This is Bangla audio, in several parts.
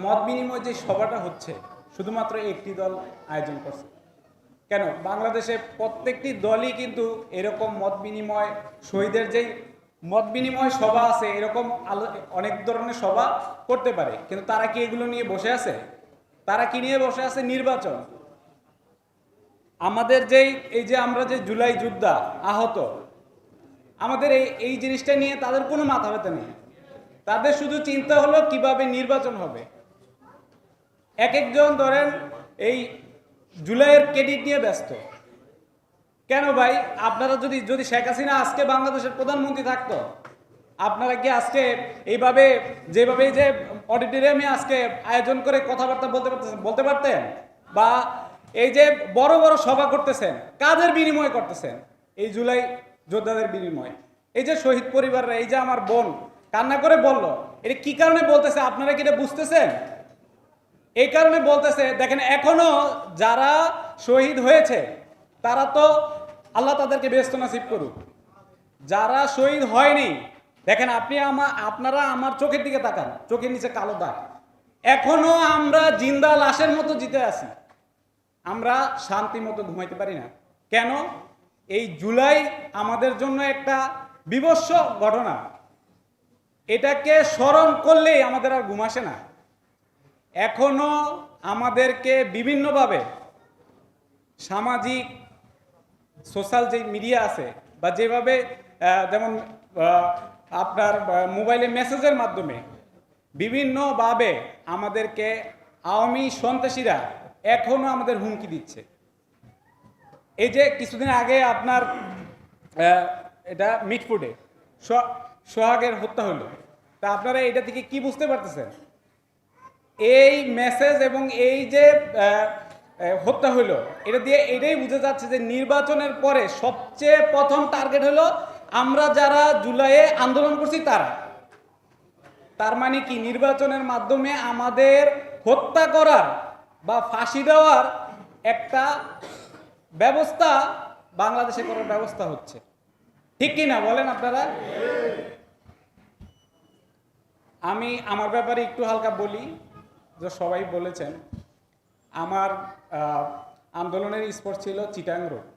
মত বিনিময় যে সভাটা হচ্ছে, শুধুমাত্র একটি দল আয়োজন করছে। কেন? বাংলাদেশে প্রত্যেকটি দলই কিন্তু এরকম মত বিনিময়, শহীদের যেই মত বিনিময় সভা আছে, এরকম আলো- অনেক ধরনের সভা করতে পারে। কিন্তু তারা কি এগুলো নিয়ে বসে আছে? তারা কি নিয়ে বসে আছে? নির্বাচন। আমাদের যেই, এই যে আমরা যে জুলাই যোদ্ধা আহত, আমাদের এই এই জিনিসটা নিয়ে তাদের কোনো মাথা ব্যথা নেই। তাদের শুধু চিন্তা হলো কীভাবে নির্বাচন হবে। এক একজন ধরেন এই জুলাইয়ের ক্রেডিট নিয়ে ব্যস্ত। কেন ভাই? আপনারা যদি যদি শেখ হাসিনা আজকে বাংলাদেশের প্রধানমন্ত্রী থাকতো, আপনারা কি আজকে এইভাবে, যেভাবে যে অডিটোরিয়ামে আজকে আয়োজন করে কথাবার্তা বলতে পারতেছেন, বলতে পারতেন? বা এই যে বড় বড় সভা করতেছেন, কাদের বিনিময় করতেছেন? এই জুলাই যোদ্ধাদের বিনিময়। এই যে শহীদ পরিবাররা, এই যে আমার বোন, কান্না করে বলল, এটা কি কারণে বলতেছে? আপনারা কি এটা বুঝতেছেন? এই কারণে বলতেছে, দেখেন, এখনও যারা শহীদ হয়েছে, তারা তো আল্লাহ তাদেরকে ব্যস্ত নাসিব করুক। যারা শহীদ হয়নি, দেখেন, আপনি আমার আপনারা আমার চোখের দিকে তাকান, চোখের নিচে কালো দাগ। এখনও আমরা জিন্দা লাশের মতো জিতে আছি। আমরা শান্তি মতো ঘুমাইতে পারি না। কেন? এই জুলাই আমাদের জন্য একটা বিবস্ব ঘটনা। এটাকে স্মরণ করলেই আমাদের আর ঘুম আসে না। এখনও আমাদেরকে বিভিন্নভাবে সামাজিক, সোশ্যাল যে মিডিয়া আছে বা যেভাবে যেমন আপনার মোবাইলে মেসেজের মাধ্যমে বিভিন্নভাবে আমাদেরকে আওয়ামী সন্ত্রাসীরা এখনও আমাদের হুমকি দিচ্ছে। এই যে কিছুদিন আগে আপনার এটা মিটফুডে সোহা- সোহাগের হত্যা হলো, তা আপনারা এটা থেকে কি বুঝতে পারতেছেন? এই মেসেজ এবং এই যে হত্যা হলো এটা দিয়ে এটাই বুঝে যাচ্ছে যে নির্বাচনের পরে সবচেয়ে প্রথম টার্গেট হলো আমরা যারা জুলাইয়ে আন্দোলন করছি তারা। তার মানে কি? নির্বাচনের মাধ্যমে আমাদের হত্যা করার বা ফাঁসি দেওয়ার একটা ব্যবস্থা বাংলাদেশে করার ব্যবস্থা হচ্ছে। ঠিক কি না বলেন আপনারা? আমি আমার ব্যাপারে একটু হালকা বলি। সবাই বলেছেন, আমার আন্দোলনের স্পট ছিল চিটাং রোড।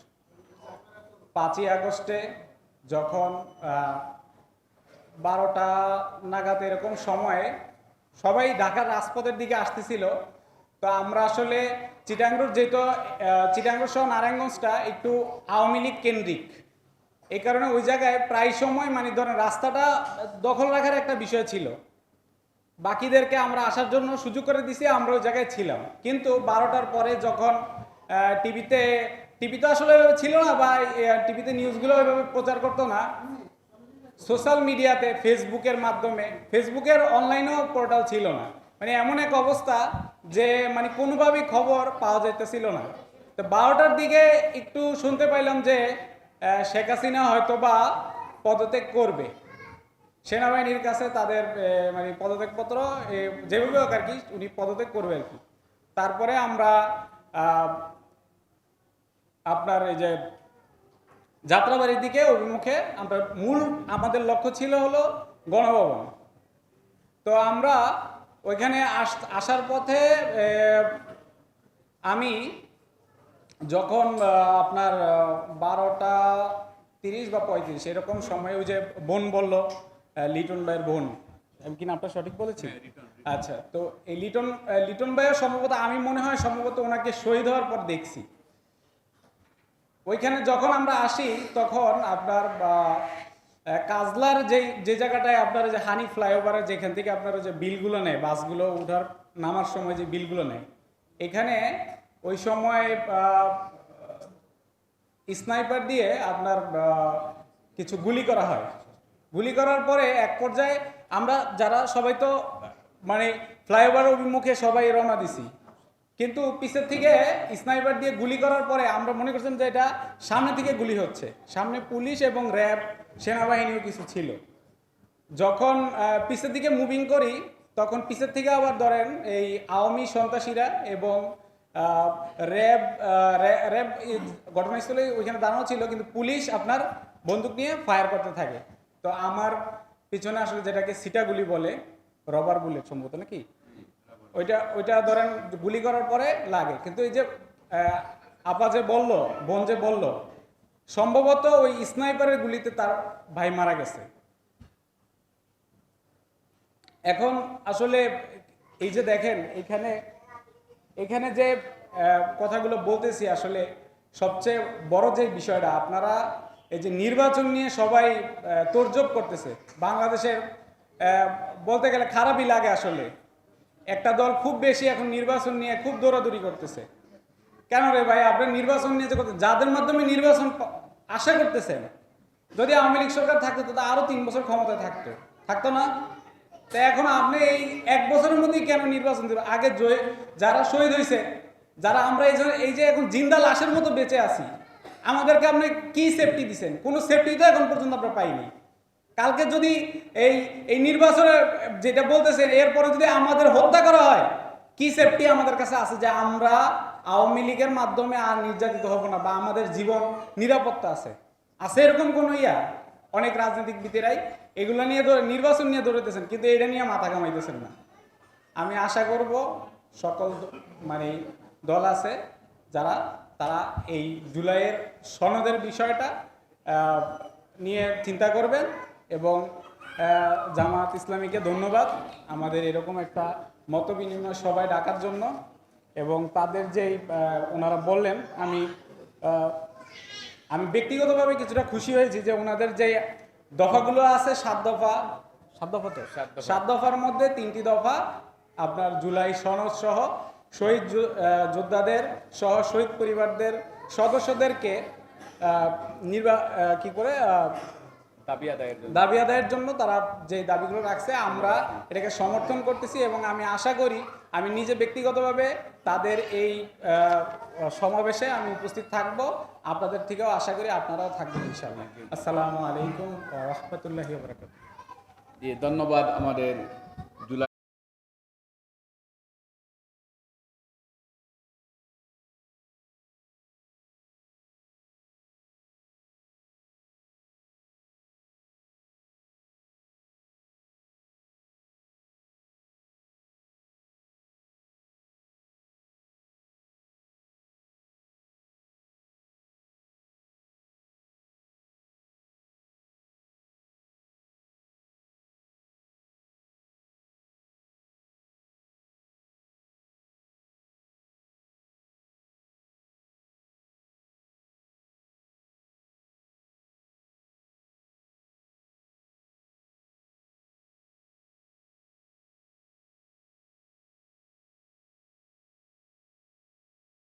পাঁচই আগস্টে যখন বারোটা নাগাদ এরকম সময়ে সবাই ঢাকার রাজপথের দিকে আসতেছিল, তো আমরা আসলে চিটাং রোড যেহেতু চিটাং রোড সহ নারায়ণগঞ্জটা একটু আওয়ামী লীগ কেন্দ্রিক। এই কারণে ওই জায়গায় প্রায় সময় মানে ধরেন রাস্তাটা দখল রাখার একটা বিষয় ছিল। বাকিদেরকে আমরা আসার জন্য সুযোগ করে দিছি, আমরা ওই জায়গায় ছিলাম। কিন্তু বারোটার পরে যখন টিভিতে, টিভি তো আসলে ছিল না বা টিভিতে নিউজগুলো ওইভাবে প্রচার করতো না। সোশ্যাল মিডিয়াতে, ফেসবুকের মাধ্যমে, ফেসবুকের অনলাইনেও পোর্টাল ছিল না। মানে এমন এক অবস্থা যে মানে কোনোভাবেই খবর পাওয়া যাইতেছিল না। তো বারোটার দিকে একটু শুনতে পাইলাম যে শেখ হাসিনা হয়তো বা পদত্যাগ করবে। সেনাবাহিনীর কাছে তাদের মানে পদত্যাগপত্র যেভাবে হোক আর কি, উনি পদত্যাগ করবে আর কি। তারপরে আমরা আপনার এই যে যাত্রাবাড়ির দিকে অভিমুখে আমরা মূল, আমাদের লক্ষ্য ছিল হলো গণভবন। তো আমরা ওইখানে আস- আসার পথে আমি যখন আপনার বারোটা তিরিশ বা পঁয়ত্রিশ, এরকম সময় ওই যে বোন বলল লিটন ভাইয়ের বোন। আমি কি নামটা সঠিক বলেছি? আচ্ছা তো এই লিটন লিটন ভাইয়ের সম্ভবত আমি মনে হয় সম্ভবত ওনাকে শহীদ হওয়ার পর দেখছি। ওইখানে যখন আমরা আসি তখন আপনার কাজলার যে যে জায়গাটায় আপনার যে হানি ফ্লাইওভারের যেখান থেকে আপনার ওই যে বিলগুলো নেয় বাসগুলো উঠার নামার সময় যে বিলগুলো নেয় এখানে ওই সময় স্নাইপার দিয়ে আপনার কিছু গুলি করা হয়। গুলি করার পরে এক পর্যায়ে আমরা যারা সবাই তো মানে ফ্লাইওভার অভিমুখে সবাই রওনা দিছি। কিন্তু পিছের থেকে স্নাইপার দিয়ে গুলি করার পরে আমরা মনে করছিলাম যে এটা সামনে থেকে গুলি হচ্ছে। সামনে পুলিশ এবং র্যাব, সেনাবাহিনীও কিছু ছিল। যখন পিছের দিকে মুভিং করি, তখন পিছের থেকে আবার ধরেন এই আওয়ামী সন্ত্রাসীরা এবং র্যাব র্যাব ঘটনাস্থলে ওইখানে দাঁড়ানো ছিল, কিন্তু পুলিশ আপনার বন্দুক নিয়ে ফায়ার করতে থাকে। তো আমার পিছনে আসলে যেটাকে সিটাগুলি বলে রবার বুলেট সম্ভবত নাকি? ওইটা ওইটা ধরেন গুলি করার পরে লাগে। কিন্তু এই যে আপা যে বলল, বোন যে বলল, সম্ভবত ওই স্নাইপারের গুলিতে তার ভাই মারা গেছে। এখন আসলে এই যে দেখেন, এখানে এখানে যে কথাগুলো বলতেছি আসলে সবচেয়ে বড় যে বিষয়টা, আপনারা এই যে নির্বাচন নিয়ে সবাই আহ, করতেছে। বাংলাদেশের বলতে গেলে খারাপই লাগে আসলে। একটা দল খুব বেশি এখন নির্বাচন নিয়ে খুব দৌড়াদৌড়ি করতেছে। কেন রে ভাই আপনি নির্বাচন নিয়ে যে করতে যাদের মাধ্যমে নির্বাচন আশা করতেছেন যদি আওয়ামী লীগ সরকার থাকতো তো আরও তিন বছর ক্ষমতায় থাকতো। থাকতো না? তো এখন আপনি এই এক বছরের মধ্যেই কেন নির্বাচন দেবেন? আগে যারা শহীদ হয়েছে যারা আমরা এই এই যে এখন জিন্দা লাশের মতো বেঁচে আছি আমাদেরকে আপনি কি সেফটি দিছেন? কোনো সেফটি তো এখন পর্যন্ত আমরা পাইনি। কালকে যদি এই এই নির্বাচনে যেটা বলতেছেন, এরপরে যদি আমাদের হত্যা করা হয়, কি সেফটি আমাদের কাছে আছে যে আমরা আওয়ামী লীগের মাধ্যমে আর নির্যাতিত হব না বা আমাদের জীবন নিরাপত্তা আছে? আছে এরকম কোন ইয়া? অনেক রাজনীতিকবিদেরাই এগুলো নিয়ে ধরে, নির্বাচন নিয়ে দৌড়াইতেছেন কিন্তু এটা নিয়ে মাথা কামাইতেছেন না। আমি আশা করব সকল মানে দল আছে যারা তারা এই জুলাইয়ের সনদের বিষয়টা নিয়ে চিন্তা করবেন এবং জামাত ইসলামীকে ধন্যবাদ। আমাদের এরকম একটা মত বিনিময় সবাই ডাকার জন্য এবং তাদের যেই ওনারা বললেন আমি আমি ব্যক্তিগতভাবে কিছুটা খুশি হয়েছি যে ওনাদের যে দফাগুলো আছে সাত দফা সাত দফা তো? সাত দফার মধ্যে তিনটি দফা আপনার জুলাই সনদ সহ শহীদ যোদ্ধাদের সহ শহীদ পরিবারদের সদস্যদেরকে নির্বা কি করে দাবি আদায়ের জন্য। দাবি আদায়ের জন্য তারা যে দাবিগুলো রাখছে আমরা এটাকে সমর্থন করতেছি এবং আমি আশা করি আমি নিজে ব্যক্তিগতভাবে তাদের এই সমাবেশে আমি উপস্থিত থাকব। আপনাদের থেকেও আশা করি আপনারাও থাকবেন ইনশাআল্লাহ। আসসালামু আলাইকুম রহমতুল্লাহি বারাকাতুহু। জি ধন্যবাদ আমাদের